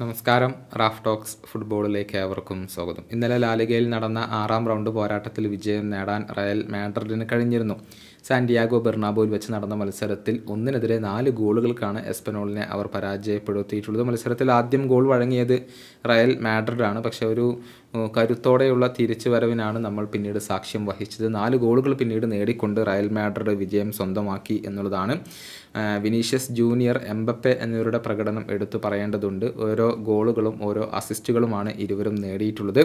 നമസ്കാരം. Raf talks ഫുട്ബോളിലേക്ക് ഏവർക്കും സ്വാഗതം. ഇന്നലെ ലാലിഗയിൽ നടന്ന ആറാം റൗണ്ട് പോരാട്ടത്തിൽ വിജയം നേടാൻ റയൽ മാഡ്രിഡിന് കഴിഞ്ഞിരുന്നു. സാന്റിയാഗോ ബെർണാബോയിൽ വെച്ച് നടന്ന മത്സരത്തിൽ ഒന്നിനെതിരെ നാല് ഗോളുകൾക്കാണ് എസ്പനോളിനെ അവർ പരാജയപ്പെടുത്തിയിട്ടുള്ളത്. മത്സരത്തിൽ ആദ്യം ഗോൾ വഴങ്ങിയത് റയൽ മാഡ്രിഡാണ്. പക്ഷേ ഒരു കരുത്തോടെയുള്ള തിരിച്ചുവരവിനാണ് നമ്മൾ പിന്നീട് സാക്ഷ്യം വഹിച്ചത്. നാല് ഗോളുകൾ പിന്നീട് നേടിക്കൊണ്ട് റയൽ മാഡ്രിഡ് വിജയം സ്വന്തമാക്കി എന്നുള്ളതാണ്. വിനീഷ്യസ് ജൂനിയർ എംബപ്പെ എന്നിവരുടെ പ്രകടനം എടുത്തു പറയേണ്ടതുണ്ട്. ഓരോ ഗോളുകളും ഓരോ അസിസ്റ്റുകളുമാണ് ഇരുവരും നേടിയിട്ടുള്ളത്.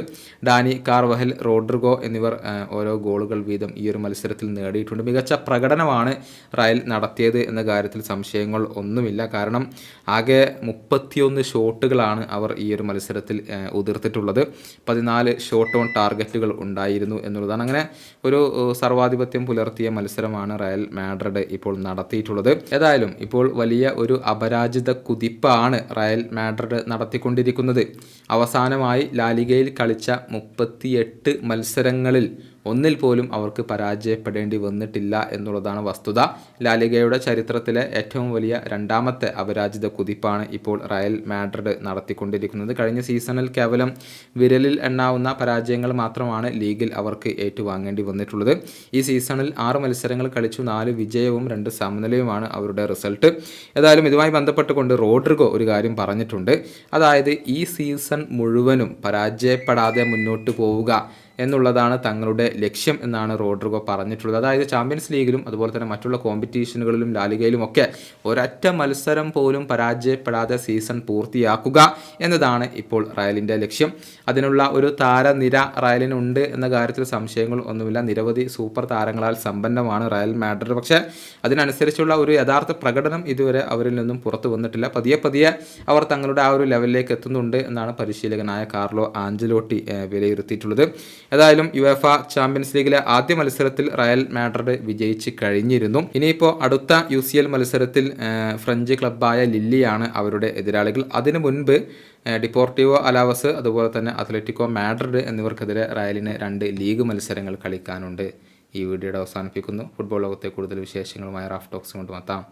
ഡാനി കാർവഹൽ റോഡ്രിഗോ എന്നിവർ ഓരോ ഗോളുകൾ വീതം ഈ ഒരു മത്സരത്തിൽ നേടിയിട്ടുണ്ട്. മികച്ച പ്രകടനമാണ് റയൽ നടത്തിയത് എന്ന കാര്യത്തിൽ സംശയങ്ങൾ ഒന്നുമില്ല. കാരണം ആകെ മുപ്പത്തിയൊന്ന് ഷോട്ടുകളാണ് അവർ ഈ ഒരു മത്സരത്തിൽ ഉതിർത്തിട്ടുള്ളത്. പതിനാല് ഷോട്ട് ഓൺ ടാർഗറ്റുകൾ ഉണ്ടായിരുന്നു എന്നുള്ളതാണ്. അങ്ങനെ ഒരു സർവാധിപത്യം പുലർത്തിയ മത്സരമാണ് റയൽ മാഡ്രിഡ് ഇപ്പോൾ നടത്തിയിട്ടുള്ളത്. ഏതായാലും ഇപ്പോൾ വലിയ ഒരു അപരാജിത കുതിപ്പാണ് റയൽ മാഡ്രിഡ് നടത്തിക്കൊണ്ടിരിക്കുന്നത്. അവസാനമായി ലാലിഗയിൽ കളിച്ച മുപ്പത്തിയെട്ട് മത്സരങ്ങളിൽ ഒന്നിൽ പോലും അവർക്ക് പരാജയപ്പെടേണ്ടി വന്നിട്ടില്ല എന്നുള്ളതാണ് വസ്തുത. ലാലിഗയുടെ ചരിത്രത്തിലെ ഏറ്റവും വലിയ രണ്ടാമത്തെ അപരാജിത കുതിപ്പാണ് ഇപ്പോൾ റയൽ മാഡ്രിഡ് നടത്തിക്കൊണ്ടിരിക്കുന്നത്. കഴിഞ്ഞ സീസണിൽ കേവലം വിരലിൽ എണ്ണാവുന്ന പരാജയങ്ങൾ മാത്രമാണ് ലീഗിൽ അവർക്ക് ഏറ്റുവാങ്ങേണ്ടി വന്നിട്ടുള്ളത്. ഈ സീസണിൽ ആറ് മത്സരങ്ങൾ കളിച്ചു നാല് വിജയവും രണ്ട് സമനിലയുമാണ് അവരുടെ റിസൾട്ട്. ഏതായാലും ഇതുമായി ബന്ധപ്പെട്ടുകൊണ്ട് റോഡ്രിഗോ ഒരു കാര്യം പറഞ്ഞിട്ടുണ്ട്. അതായത് ഈ സീസൺ മുഴുവനും പരാജയപ്പെടാതെ മുന്നോട്ട് പോവുക എന്നുള്ളതാണ് തങ്ങളുടെ ലക്ഷ്യം എന്നാണ് റോഡ്രിഗോ പറഞ്ഞിട്ടുള്ളത്. അതായത് ചാമ്പ്യൻസ് ലീഗിലും അതുപോലെ തന്നെ മറ്റുള്ള കോമ്പറ്റീഷനുകളിലും ലാലികയിലും ഒക്കെ ഒരൊറ്റ മത്സരം പോലും പരാജയപ്പെടാതെ സീസൺ പൂർത്തിയാക്കുക എന്നതാണ് ഇപ്പോൾ റയലിന്റെ ലക്ഷ്യം. അതിനുള്ള ഒരു താരനിര റയലിനുണ്ട് എന്ന കാര്യത്തിൽ സംശയങ്ങൾ ഒന്നുമില്ല. നിരവധി സൂപ്പർ താരങ്ങളാൽ സമ്പന്നമാണ് റയൽ മാഡ്രിഡ്. പക്ഷേ അതിനനുസരിച്ചുള്ള ഒരു യഥാർത്ഥ പ്രകടനം ഇതുവരെ അവരിൽ നിന്നും പുറത്തു വന്നിട്ടില്ല. പതിയെ പതിയെ അവർ തങ്ങളുടെ ആ ഒരു ലെവലിലേക്ക് എത്തുന്നുണ്ട് എന്നാണ് പരിശീലകനായ കാർലോ ആഞ്ചലോട്ടി വിലയിരുത്തിയിട്ടുള്ളത്. ഏതായാലും യു എഫ ചാമ്പ്യൻസ് ലീഗിലെ ആദ്യ മത്സരത്തിൽ റയൽ മാഡ്രിഡ് വിജയിച്ച് കഴിഞ്ഞിരുന്നു. ഇനിയിപ്പോൾ അടുത്ത യു സി എൽ മത്സരത്തിൽ ഫ്രഞ്ച് ക്ലബ്ബായ ലില്ലിയാണ് അവരുടെ എതിരാളികൾ. അതിനു മുൻപ് ഡിപ്പോർട്ടിവോ അലാവസ് അതുപോലെ തന്നെ അത്ലറ്റിക്കോ മാഡ്രിഡ് എന്നിവർക്കെതിരെ റയലിന് രണ്ട് ലീഗ് മത്സരങ്ങൾ കളിക്കാനുണ്ട്. ഈ വീഡിയോയുടെ അവസാനിപ്പിക്കുന്നു. ഫുട്ബോൾ ലോകത്തെ കൂടുതൽ വിശേഷങ്ങളുമായി റാഫ് ടോക്സ് കൊണ്ടുമെത്താം.